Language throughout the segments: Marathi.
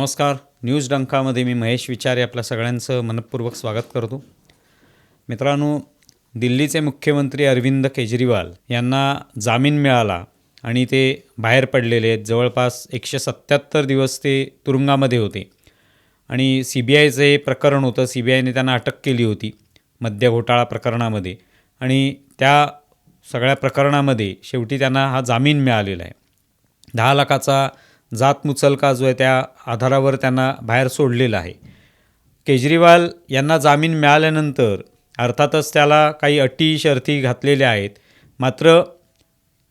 नमस्कार. न्यूज डंकामध्ये मी महेश विचारे आपल्या सगळ्यांचं मनपूर्वक स्वागत करतो. मित्रांनो दिल्लीचे मुख्यमंत्री अरविंद केजरीवाल यांना जामीन मिळाला आणि ते बाहेर पडलेले आहेत. जवळपास एकशे सत्त्याहत्तर दिवस ते तुरुंगामध्ये होते. आणि सी बी आयचं हे प्रकरण होतं. सी बी आयने त्यांना अटक केली होती मद्य घोटाळा प्रकरणामध्ये. आणि त्या सगळ्या प्रकरणामध्ये शेवटी त्यांना हा जामीन मिळालेला आहे. दहा लाखाचा जात मुचलका जो आहे त्या आधारावर त्यांना बाहेर सोडलेला आहे. केजरीवाल यांना जामीन मिळाल्यानंतर अर्थातच त्याला काही अटी शर्ती घातलेल्या आहेत. मात्र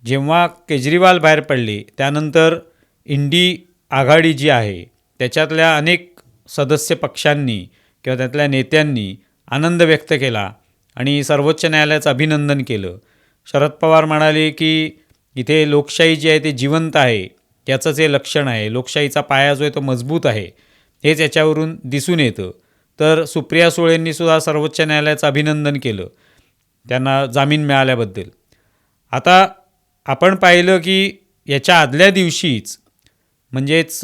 जेव्हा केजरीवाल बाहेर पडले त्यानंतर इंडी आघाडी जी आहे त्याच्यातल्या अनेक सदस्य पक्षांनी किंवा त्यातल्या नेत्यांनी आनंद व्यक्त केला आणि सर्वोच्च न्यायालयाचं अभिनंदन केलं. शरद पवार म्हणाले की इथे लोकशाही जी आहे ते जिवंत आहे. याचंच हे लक्षण आहे लोकशाहीचा पाया जो आहे तो मजबूत आहे हेच याच्यावरून दिसून येतं. तर सुप्रिया सुळेंनी सुद्धा सर्वोच्च न्यायालयाचं अभिनंदन केलं त्यांना जामीन मिळाल्याबद्दल. आता आपण पाहिलं की याच्या आदल्या दिवशीच म्हणजेच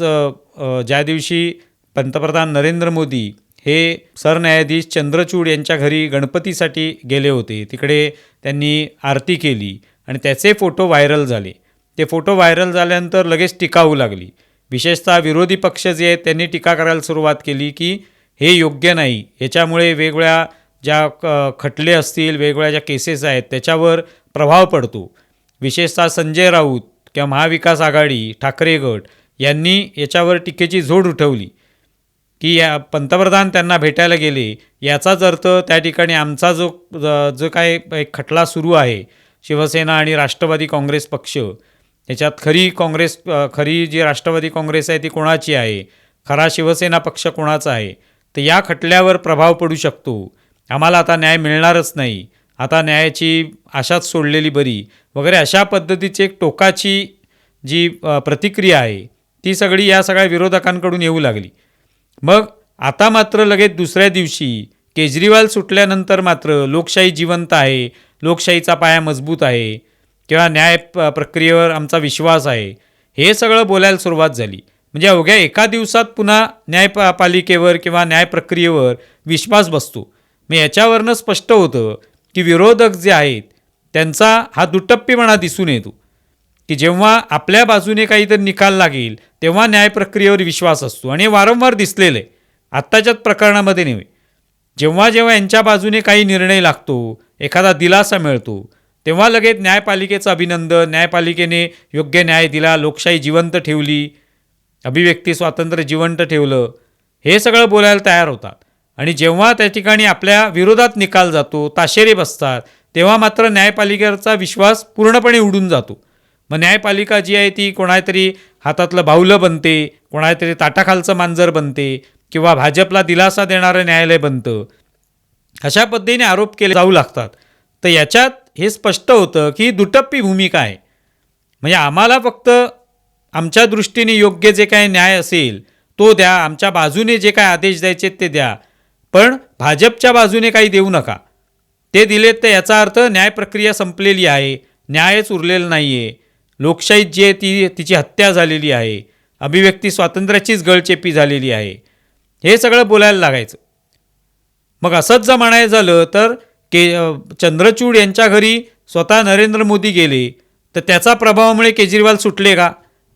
ज्या दिवशी पंतप्रधान नरेंद्र मोदी हे सरन्यायाधीश चंद्रचूड यांच्या घरी गणपतीसाठी गेले होते तिकडे त्यांनी आरती केली आणि त्याचे फोटो व्हायरल झाले. ते फोटो व्हायरल झाल्यानंतर लगेच टीका होऊ लागली. विशेषतः विरोधी पक्ष जे आहेत त्यांनी टीका करायला सुरुवात केली की हे योग्य नाही. याच्यामुळे वेगवेगळ्या ज्या क- खटले असतील वेगवेगळ्या ज्या केसेस आहेत त्याच्यावर प्रभाव पडतो. विशेषतः संजय राऊत किंवा महाविकास आघाडी ठाकरे गट यांनी याच्यावर टीकेची झोड उठवली. की या पंतप्रधान त्यांना भेटायला गेले याचाच अर्थ त्या ठिकाणी आमचा जो जो काय एक खटला सुरू आहे शिवसेना आणि राष्ट्रवादी काँग्रेस पक्ष याच्यात खरी काँग्रेस खरी जी राष्ट्रवादी काँग्रेस आहे ती कोणाची आहे? खरा शिवसेना पक्ष कोणाचा आहे? तर या खटल्यावर प्रभाव पडू शकतो. आम्हाला आता न्याय मिळणारच नाही. आता न्यायाची आशाच सोडलेली बरी. वगैरे अशा पद्धतीची एक टोकाची जी प्रतिक्रिया आहे ती सगळी या सगळ्या विरोधकांकडून येऊ लागली. मग आता मात्र लगेच दुसऱ्या दिवशी केजरीवाल सुटल्यानंतर मात्र लोकशाही जिवंत आहे. लोकशाहीचा पाया मजबूत आहे. किंवा न्याय प्रक्रियेवर आमचा विश्वास आहे. हे सगळं बोलायला सुरुवात झाली. म्हणजे अवघ्या एका दिवसात पुन्हा न्यायपालिकेवर किंवा न्याय प्रक्रियेवर विश्वास बसतो. मग याच्यावरनं स्पष्ट होतं की विरोधक जे आहेत त्यांचा हा दुटप्पीपणा दिसून येतो. की जेव्हा आपल्या बाजूने काहीतरी निकाल लागेल तेव्हा न्याय प्रक्रियेवर विश्वास असतो. आणि हे वारंवार दिसलेलं आहे. आत्ताच्याच प्रकरणामध्ये नव्हे. जेव्हा जेव्हा यांच्या बाजूने काही निर्णय लागतो एखादा दिलासा मिळतो तेव्हा लगेच न्यायपालिकेचं अभिनंदन न्यायपालिकेने योग्य न्याय दिला लोकशाही जिवंत ठेवली अभिव्यक्ती स्वातंत्र्य जिवंत ठेवलं. हे सगळं बोलायला तयार होतात. आणि जेव्हा त्या ठिकाणी आपल्या विरोधात निकाल जातो ताशेरे बसतात तेव्हा मात्र न्यायपालिकेचा विश्वास पूर्णपणे उडून जातो. मग न्यायपालिका जी आहे ती कोणातरी हातातलं बाहुलं बनते कोणातरी ताटाखालचं मांजर बनते किंवा भाजपला दिलासा देणारं न्यायालय बनतं. अशा पद्धतीने आरोप केले जाऊ लागतात. तर याच्यात हे स्पष्ट होतं की दुटप्पी भूमिका आहे. म्हणजे आम्हाला फक्त आमच्या दृष्टीने योग्य जे काही न्याय असेल तो द्या. आमच्या बाजूने जे काही आदेश द्यायचे ते द्या. पण भाजपच्या बाजूने काही देऊ नका. ते दिलेत तर याचा अर्थ न्याय प्रक्रिया संपलेली आहे. न्यायच उरलेलं नाही आहे लोकशाहीत जी आहे ती तिची हत्या झालेली आहे. अभिव्यक्ती स्वातंत्र्याचीच गळचेपी झालेली आहे. हे सगळं बोलायला लागायचं. मग असंच जर म्हणायचं झालं तर के चंद्रचूड यांच्या घरी स्वतः नरेंद्र मोदी गेले तर त्याचा प्रभावामुळे केजरीवाल सुटले का?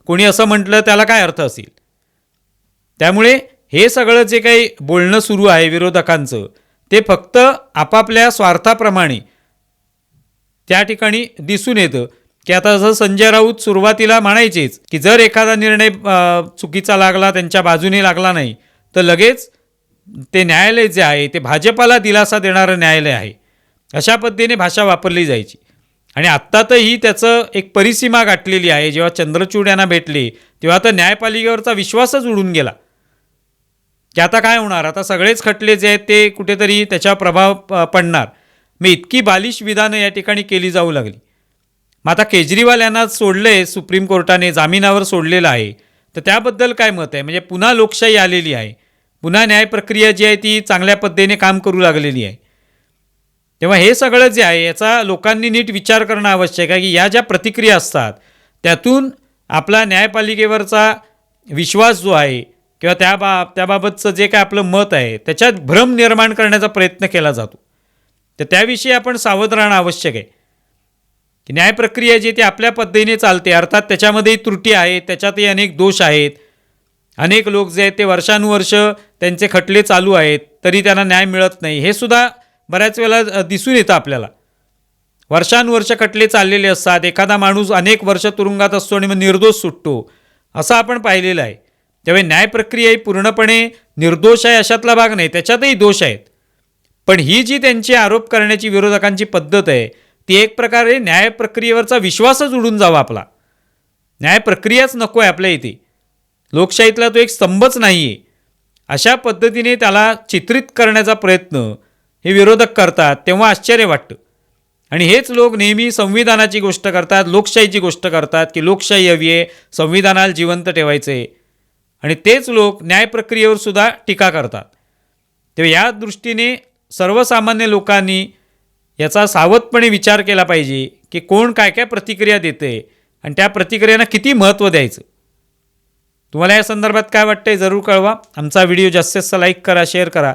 कोणी असं म्हटलं त्याला काय अर्थ असेल? त्यामुळे हे सगळं जे काही बोलणं सुरू आहे विरोधकांचं ते फक्त आपापल्या स्वार्थाप्रमाणे त्या ठिकाणी दिसून येतं. की आता जसं संजय राऊत सुरुवातीला म्हणायचेच की जर एखादा निर्णय चुकीचा लागला त्यांच्या बाजूने लागला नाही तर लगेच ते न्यायालय जे आहे ते भाजपाला दिलासा देणारं न्यायालय आहे. अशा पद्धतीने भाषा वापरली जायची. आणि आत्ता तर ही त्याचं एक परिसीमा गाठलेली आहे. जेव्हा चंद्रचूड यांना भेटले तेव्हा तर न्यायपालिकेवरचा विश्वासच उडून गेला. की आता काय होणार? आता सगळेच खटले जे आहेत ते कुठेतरी त्याच्यावर प्रभाव प- पडणार. मी इतकी बालिश विधानं या ठिकाणी केली जाऊ लागली. मग आता केजरीवाल यांना सोडलं आहे सुप्रीम कोर्टाने जामिनावर सोडलेलं आहे. तर त्याबद्दल काय मत आहे? म्हणजे पुन्हा लोकशाही आलेली आहे. पुन्हा न्याय प्रक्रिया जी आहे ती चांगल्या पद्धतीने काम करू लागलेली आहे. तेव्हा हे सगळं जे आहे याचा लोकांनी नीट विचार करणं आवश्यक आहे की या ज्या प्रतिक्रिया असतात त्यातून आपला न्यायपालिकेवरचा विश्वास जो आहे किंवा त्या बा त्याबाबतचं जे काय आपलं मत आहे त्याच्यात भ्रम निर्माण करण्याचा प्रयत्न केला जातो. तर त्याविषयी आपण सावध राहणं आवश्यक आहे. की न्यायप्रक्रिया जी ती आपल्या पद्धतीने चालते अर्थात त्याच्यामध्येही त्रुटी आहेत त्याच्यातही अनेक दोष आहेत. अनेक लोक जे आहेत ते वर्षानुवर्ष त्यांचे खटले चालू आहेत तरी त्यांना न्याय मिळत नाही. हे सुद्धा बऱ्याच वेळेला दिसून येतं आपल्याला. वर्षानुवर्ष खटले चाललेले असतात. एखादा माणूस अनेक वर्ष तुरुंगात असतो आणि मग निर्दोष सुटतो. असं आपण पाहिलेलं आहे. त्यामुळे न्यायप्रक्रिया ही पूर्णपणे निर्दोष आहे अशातला भाग नाही. त्याच्यातही दोष आहेत. पण ही जी त्यांची आरोप करण्याची विरोधकांची पद्धत आहे ती एक प्रकारे न्यायप्रक्रियेवरचा विश्वासच उडून जावा आपला. न्यायप्रक्रियाच नको आहे आपल्या इथे. लोकशाहीतला तो एक स्तंभच नाही आहे अशा पद्धतीने त्याला चित्रित करण्याचा प्रयत्न हे विरोधक करतात तेव्हा आश्चर्य वाटतं. आणि हेच लोक नेहमी संविधानाची गोष्ट करतात लोकशाहीची गोष्ट करतात की लोकशाही हवी आहे संविधानाला जिवंत ठेवायचं आहे. आणि तेच लोक न्यायप्रक्रियेवर सुद्धा टीका करतात. तेव्हा या दृष्टीने सर्वसामान्य लोकांनी याचा सावधपणे विचार केला पाहिजे की कोण काय काय प्रतिक्रिया देते आणि त्या प्रतिक्रियांना किती महत्त्व द्यायचं. तुम्हाला या संदर्भात काय वाटतंय जरूर कळवा. आमचा व्हिडिओ जास्तीत जास्त लाईक करा शेअर करा.